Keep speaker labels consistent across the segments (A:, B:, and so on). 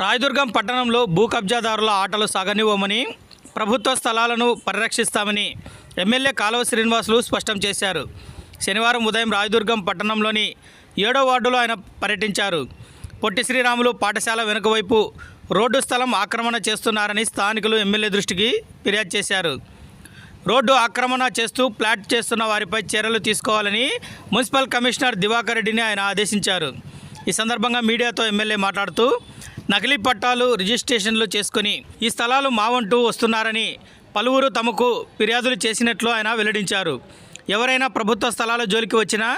A: రాయదుర్గం పట్టణంలో భూ కబ్జాదారుల ఆటలు సాగనివ్వమని ప్రభుత్వ స్థలాలను పరిరక్షిస్తామని ఎమ్మెల్యే కాలువ శ్రీనివాసులు స్పష్టం చేశారు. శనివారం ఉదయం రాయదుర్గం పట్టణంలోని ఏడో వార్డులో ఆయన పర్యటించారు. పొట్టి శ్రీరాములు పాఠశాల వెనుకవైపు రోడ్డు స్థలం ఆక్రమణ చేస్తున్నారని స్థానికులు ఎమ్మెల్యే దృష్టికి ఫిర్యాదు చేశారు. రోడ్డు ఆక్రమణ చేస్తూ ప్లాట్ చేస్తున్న వారిపై చర్యలు తీసుకోవాలని మున్సిపల్ కమిషనర్ దివాకర్ రెడ్డిని ఆయన ఆదేశించారు. ఈ సందర్భంగా మీడియాతో ఎమ్మెల్యే మాట్లాడుతూ నకిలీ పట్టాలు రిజిస్ట్రేషన్లు చేసుకుని ఈ స్థలాలు మావంటూ వస్తున్నారని పలువురు తమకు ఫిర్యాదులు చేసినట్లు ఆయన వెల్లడించారు. ఎవరైనా ప్రభుత్వ స్థలాల జోలికి వచ్చినా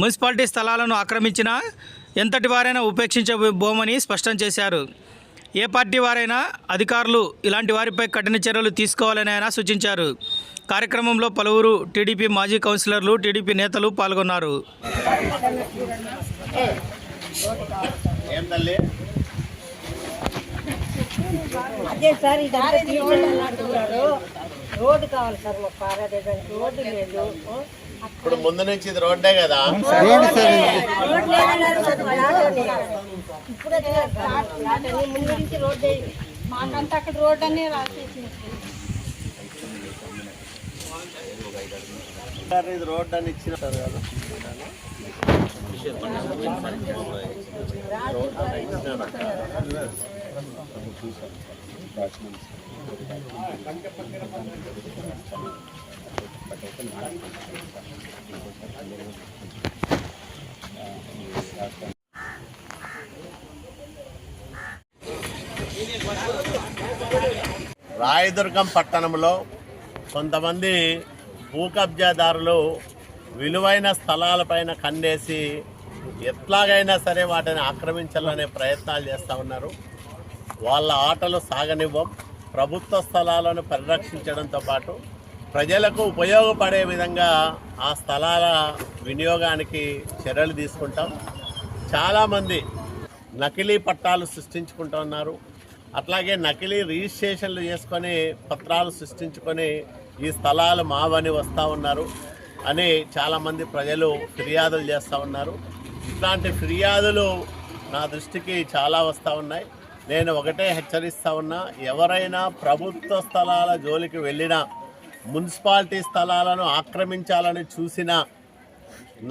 A: మున్సిపాలిటీ స్థలాలను ఆక్రమించినా ఎంతటి వారైనా ఉపేక్షించబోమని స్పష్టం చేశారు. ఏ పార్టీ వారైనా అధికారులు ఇలాంటి వారిపై కఠిన చర్యలు తీసుకోవాలని ఆయన సూచించారు. కార్యక్రమంలో పలువురు టీడీపీ మాజీ కౌన్సిలర్లు టీడీపీ నేతలు పాల్గొన్నారు.
B: అదే సార్ ఇదంతా తీసేయాలని అంటున్నారు రోడ్డు కావాలి సార్ మాకు పారాదేశానికి రోడ్డు లేదు.
C: ఇప్పుడు ముందు నుంచి ఇది రోడ్డే కదా?
B: రోడ్డు లేదన్నారు. ఇప్పుడు ముందు నుంచి రోడ్డు.
D: మాకంతా అక్కడ రోడ్ అనే రాసేసింది.
C: సార్ ఇది రోడ్ అని ఇచ్చిన కదా. రాయదుర్గం పట్టణంలో కొంతమంది భూ కబ్జాదారులు విలువైన స్థలాలపైన కన్నేసి ఎట్లాగైనా సరే వాటిని ఆక్రమించాలనే ప్రయత్నాలు చేస్తూ ఉన్నారు. వాళ్ళ ఆటలు సాగనివ్వం ప్రభుత్వ స్థలాలను పరిరక్షించడంతో పాటు ప్రజలకు ఉపయోగపడే విధంగా ఆ స్థలాల వినియోగానికి చర్యలు తీసుకుంటాం. చాలామంది నకిలీ పట్టాలు సృష్టించుకుంటూ ఉన్నారు. అట్లాగే నకిలీ రిజిస్ట్రేషన్లు చేసుకొని పత్రాలు సృష్టించుకొని ఈ స్థలాలు మావని వస్తూ ఉన్నారు అని చాలామంది ప్రజలు ఫిర్యాదులు చేస్తూ ఉన్నారు. ఇట్లాంటి ఫిర్యాదులు నా దృష్టికి చాలా వస్తూ ఉన్నాయి. నేను ఒకటే హెచ్చరిస్తా ఉన్నా ఎవరైనా ప్రభుత్వ స్థలాల జోలికి వెళ్ళినా మున్సిపాలిటీ స్థలాలను ఆక్రమించాలని చూసిన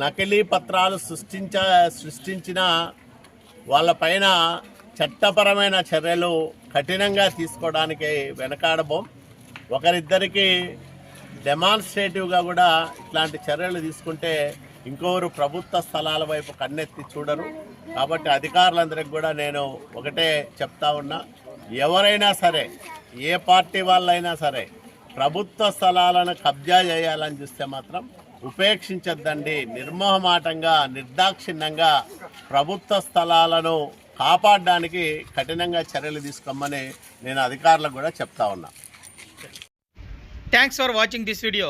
C: నకిలీ పత్రాలు సృష్టించ సృష్టించిన వాళ్ళపైన చట్టపరమైన చర్యలు కఠినంగా తీసుకోవడానికి వెనకాడబోం. ఒకరిద్దరికి డెమాన్స్ట్రేటివ్గా కూడా ఇట్లాంటి చర్యలు తీసుకుంటే ఇంకొకరు ప్రభుత్వ స్థలాల వైపు కన్నెత్తి చూడరు. కాబట్టి అధికారులందరికి కూడా నేను ఒకటే చెప్తా ఉన్నా. ఎవరైనా సరే ఏ పార్టీ వాళ్ళైనా సరే ప్రభుత్వ స్థలాలను కబ్జా చేయాలని చూస్తే మాత్రం ఉపేక్షించద్దండి. నిర్మోహమాటంగా నిర్దాక్షిణ్యంగా ప్రభుత్వ స్థలాలను కాపాడడానికి కఠినంగా చర్యలు తీసుకోమని నేను అధికారులకు కూడా చెప్తా ఉన్నా.
A: Thanks for watching this video